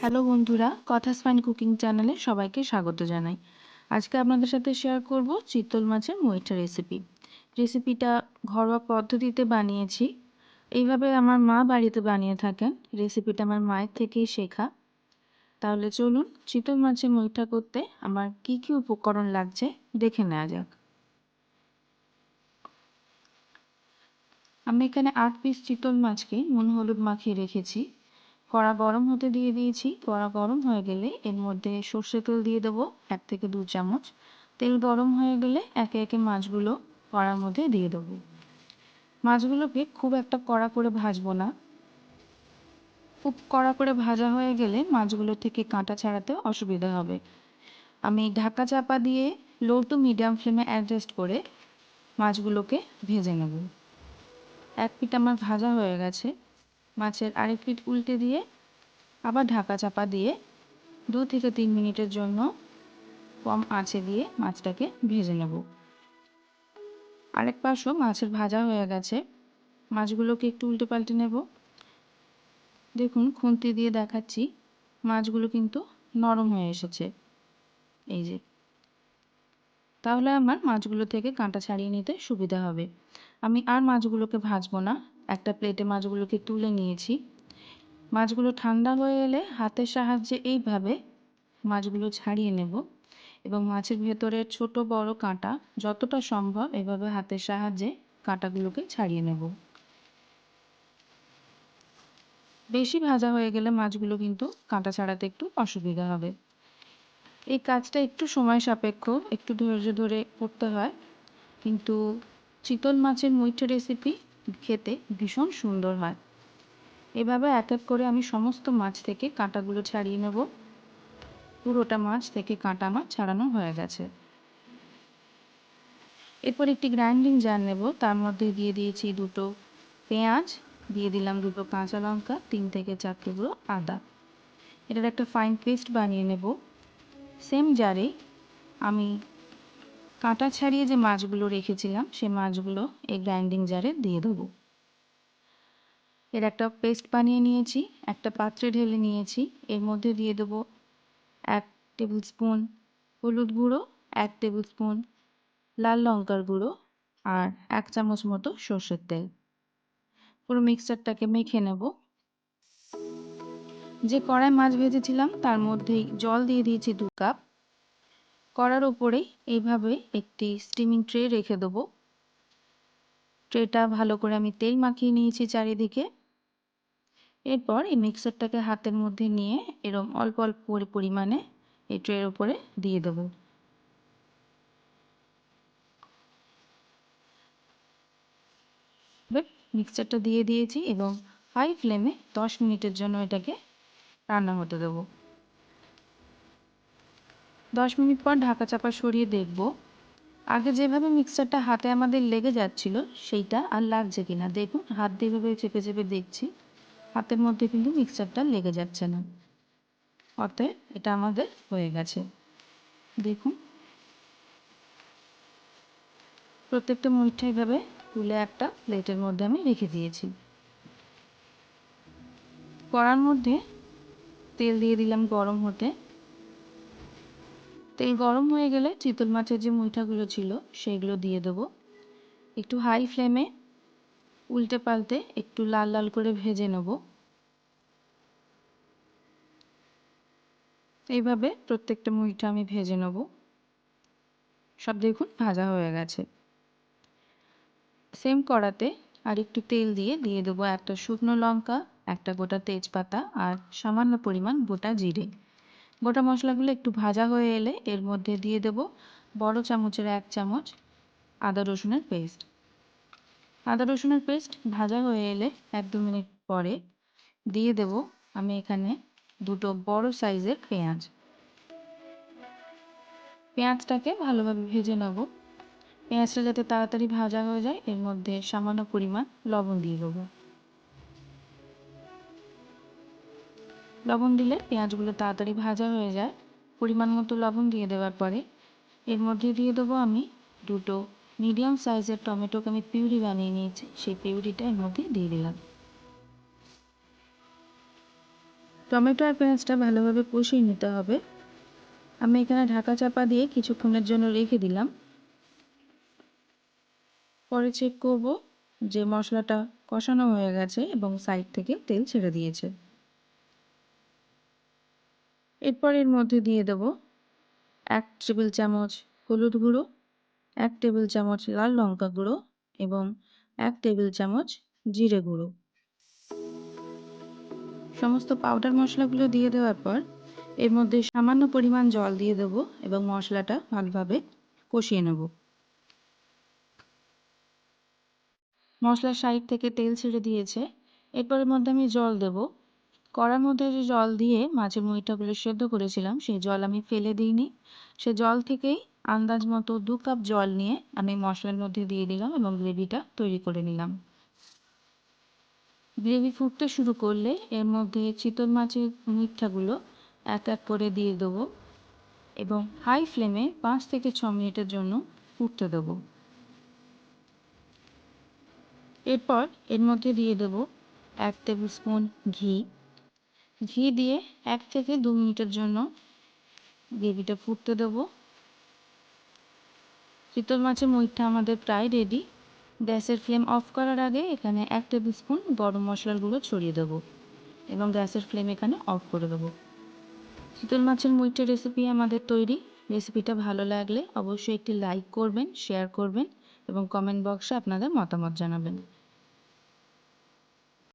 Hello বন্ধুরা কথা fine cooking চ্যানেলে সবাইকে স্বাগত জানাই। আজকে আপনাদের সাথে শেয়ার করব চিতল মাছের মইঠা রেসিপি রেসিপিটা ঘরোয়া পদ্ধতিতে বানিয়েছি। এইভাবে আমার মা বাড়িতে বানিয়ে থাকেন। রেসিপিটা আমার মায়ের থেকেই শেখা। তাহলে চলুন চিতল মাছের মইঠা করতে আমার কি কি উপকরণ লাগছে দেখে নেওয়া যাক। আমি এখানে আট পিস চিতল মাছকে নুন, হলুদ মাখিয়ে রেখেছি। কড়া গরম হতে দিয়ে দিয়েছি। কড়া গরম হয়ে গেলে এর মধ্যে সর্ষে তেল দিয়ে দেবো এক থেকে দু চামচ। তেল গরম হয়ে গেলে একে একে মাছগুলো কড়ার মধ্যে দিয়ে দেবো। মাছগুলোকে খুব একটা কড়া করে ভাজবো না। খুব কড়া করে ভাজা হয়ে গেলে মাছগুলো থেকে কাঁটা ছাড়াতে অসুবিধা হবে। আমি ঢাকা চাপা দিয়ে লো টু মিডিয়াম ফ্লেমে অ্যাডজাস্ট করে মাছগুলোকে ভেজে নেব। এক পিঠ আমার ভাজা হয়ে গেছে। মাছের আরেক পিঠ উল্টে দিয়ে আবার ঢাকা চাপা দিয়ে দু থেকে তিন মিনিটের জন্য কম আঁচে দিয়ে মাছটাকে ভেজে নেব। আরেক পাশও মাছের ভাজা হয়ে গেছে। মাছগুলোকে একটু উল্টে পাল্টে নেব। দেখুন, খুন্তি দিয়ে দেখাচ্ছি। মাছগুলো কিন্তু নরম হয়ে এসেছে। এই যে। তাহলে আমার মাছগুলো থেকে কাঁটা ছাড়িয়ে নিতে সুবিধা হবে। আমি আর মাছগুলোকে ভাজবো না। একটা প্লেটে মাছগুলোকে তুলে নিয়েছি। মাছগুলো ঠান্ডা হয়ে এলে হাতের সাহায্যে এইভাবে মাছগুলো ছাড়িয়ে নেব এবং মাছের ভেতরের ছোট বড় কাঁটা যতটা সম্ভব এভাবে হাতের সাহায্যে কাঁটাগুলোকে ছাড়িয়ে নেব। বেশি ভাজা হয়ে গেলে মাছগুলো কিন্তু কাঁটা ছাড়াতে একটু অসুবিধা হবে। এই কাজটা একটু সময় সাপেক্ষ, একটু ধৈর্য ধরে করতে হয়। কিন্তু চিতল মাছের মুইঠা রেসিপি খেতে ভীষণ সুন্দর হয়। এভাবে এক এক করে আমি সমস্ত মাছ থেকে কাঁটাগুলো ছাড়িয়ে নেব। পুরোটা মাছ থেকে কাঁটা আমার ছাড়ানো হয়ে গেছে। এরপর একটি গ্রাইন্ডিং জার নেব। তার মধ্যে দিয়ে দিয়েছি দুটো পেঁয়াজ, দিয়ে দিলাম দুটো কাঁচা লঙ্কা, তিন থেকে চার টুকরো আদা। এটার একটা ফাইন পেস্ট বানিয়ে নেব। সেম জারে আমি কাঁটা ছাড়িয়ে যে মাছগুলো রেখেছিলাম, সে মাছগুলো এই গ্রাইন্ডিং জারে দিয়ে দেবো। এর একটা পেস্ট বানিয়ে নিয়েছি, একটা পাত্রে ঢেলে নিয়েছি। এর মধ্যে দিয়ে দেবো এক টেবিল স্পুন হলুদ গুঁড়ো, এক টেবিল স্পুন লাল লঙ্কার গুঁড়ো আর এক চামচ মতো সর্ষের তেল। পুরো মিক্সচারটাকে মেখে নেব। যে কড়াই মাছ ভেজেছিলাম, তার মধ্যেই জল দিয়ে দিয়েছি দু কাপ। কড়ার ওপরেই এইভাবে একটি স্টিমিং ট্রে রেখে দেবো। ট্রেটা ভালো করে আমি তেল মাখিয়ে নিয়েছি চারিদিকে। এরপর এই মিক্সারটাকে হাতের মধ্যে নিয়ে এরম অল্প অল্প পরিমাণে এই ট্রের ওপরে দিয়ে দেবো। মিক্সারটা দিয়ে দিয়েছি এবং হাই ফ্লেমে দশ মিনিটের জন্য এটাকে রান্না হতে দেবো। দশ মিনিট পর ঢাকা চাপা সরিয়ে দেখব। আগে যেভাবে মিক্সারটা হাতে আমাদের লেগে যাচ্ছিল, সেইটা আর লাগছে কিনা। দেখুন, হাত দিয়ে এভাবে চেপে চেপে দেখছি। হাতের মধ্যে কিন্তু মিক্সারটা লেগে যাচ্ছে না। অতএব এটা আমাদের হয়ে গেছে। দেখুন। প্রত্যেকটা মুঠটা এইভাবে তুলে একটা প্লেটের মধ্যে আমি রেখে দিয়েছি। কড়ার মধ্যে তেল দিয়ে দিলাম গরম হতে। তেল গরম হয়ে গেলে চিতল মাছের যে মুইঠাগুলো ছিল, সেগুলো দিয়ে দেবো। একটু হাই ফ্লেমে উল্টে পাল্টে একটু লাল লাল করে ভেজে নেব। এইভাবে প্রত্যেকটা মুইটা আমি ভেজে নেব। সব দেখুন ভাজা হয়ে গেছে। সেম কড়াতে আর একটু তেল দিয়ে দিয়ে দেবো একটা শুকনো লঙ্কা, একটা গোটা তেজপাতা আর সামান্য পরিমাণ গোটা জিরে। গোটা মশলাগুলো একটু ভাজা হয়ে এলে এর মধ্যে দিয়ে দেব বড় চামচের এক চামচ আদা রসুনের পেস্ট। আদা রসুনের পেস্ট ভাজা হয়ে এলে এক দু মিনিট পরে দিয়ে দেব আমি এখানে দুটো বড় সাইজের পেঁয়াজ। পেঁয়াজটাকে ভালোভাবে ভেজে নেব। পেঁয়াজটা যাতে তাড়াতাড়ি ভাজা হয়ে যায় এর মধ্যে সামান্য পরিমাণ লবণ দিয়ে দেবো। লবণ দিলে পেঁয়াজগুলো তাড়াতাড়ি ভাজা হয়ে যায়। পরিমাণ মতো লবণ দিয়ে দেওয়ার পরে এর মধ্যে দিয়ে দেবো আমি দুটো মিডিয়াম সাইজের টমেটোকে আমি পিউরি বানিয়ে নিয়েছি। সেই পিউরিটা এর মধ্যে দিয়ে দিলাম। টমেটো আর পেঁয়াজটা ভালোভাবে কষিয়ে নিতে হবে। আমি এখানে ঢাকা চাপা দিয়ে কিছুক্ষণের জন্য রেখে দিলাম। পরে চেক করব যে মশলাটা কষানো হয়ে গেছে এবং সাইড থেকে তেল ছেড়ে দিয়েছে। এরপর এর মধ্যে দিয়ে দেব এক টেবিল চামচ হলুদ গুঁড়ো, এক টেবিল চামচ লাল লঙ্কা গুঁড়ো এবং এক টেবিল চামচ জিরে গুঁড়ো। সমস্ত পাউডার মশলাগুলো দিয়ে দেওয়ার পর এর মধ্যে সামান্য পরিমাণ জল দিয়ে দেব এবং মশলাটা ভালোভাবে কষিয়ে নেব। মশলার সাইড থেকে তেল ছেড়ে দিয়েছে। এরপরের মধ্যে আমি জল দেব। কড়ার মধ্যে যে জল দিয়ে মাছের মুড়িটাগুলো সেদ্ধ করেছিলাম, সেই জল আমি ফেলে দিইনি। সে জল থেকেই আন্দাজ মতো দু কাপ জল নিয়ে আমি মশলার মধ্যে দিয়ে দিলাম এবং গ্রেভিটা তৈরি করে নিলাম। গ্রেভি ফুটতে শুরু করলে এর মধ্যে চিতল মাছের মিঠাগুলো এক এক করে দিয়ে দেবো এবং হাই ফ্লেমে পাঁচ থেকে ছ মিনিটের জন্য ফুটতে দেবো। এরপর এর মধ্যে দিয়ে দেব এক টেবিল স্পুন ঘি ঘি দিয়ে এক থেকে দু মিনিটের জন্য গ্রেভিটা ফুটতে দেবো। চিতল মাছের মুইঠটা আমাদের প্রায় রেডি গ্যাসের ফ্লেম অফ করার আগে এখানে এক টেবিল স্পুন গরম মশলার গুঁড়ো ছড়িয়ে দেবো এবং গ্যাসের ফ্লেম এখানে অফ করে দেবো। চিতল মাছের মুইঠের রেসিপি আমাদের তৈরি। রেসিপিটা ভালো লাগলে অবশ্যই একটি লাইক করবেন শেয়ার করবেন এবং কমেন্ট বক্সে আপনাদের মতামত জানাবেন।